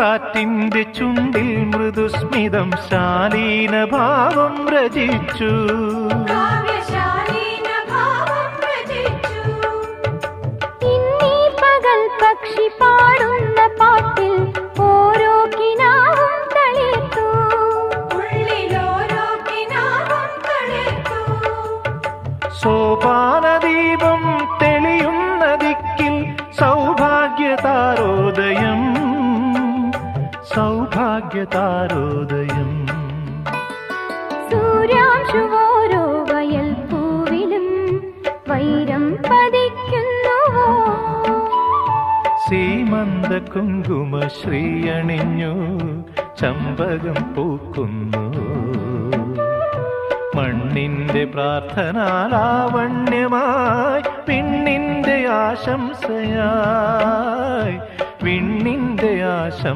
കാറ്റിന്റെ ചുണ്ടിൽ മൃദുസ്മിതം ശാലീന ഭാവം രചിച്ചു. പക്ഷി പാടുന്ന പാട്ടിൽ ഓരോ കിനാവും തളിർത്തു. സോപാനദീപം സൗഭാഗ്യതാരോദയം. സൂര്യാംശുവോരോ വയൽ പൂവിലും വൈരം പതിക്കുന്നു. സീമന്ത കുങ്കുമ ശ്രീയണിഞ്ഞു ചമ്പകം പൂക്കുന്നു. മണ്ണിന്റെ പ്രാർത്ഥനാലാവണ്യമായി പിണ്ണിന്റെ ആശംസയായി പിണ്ണിന്റെ ആശം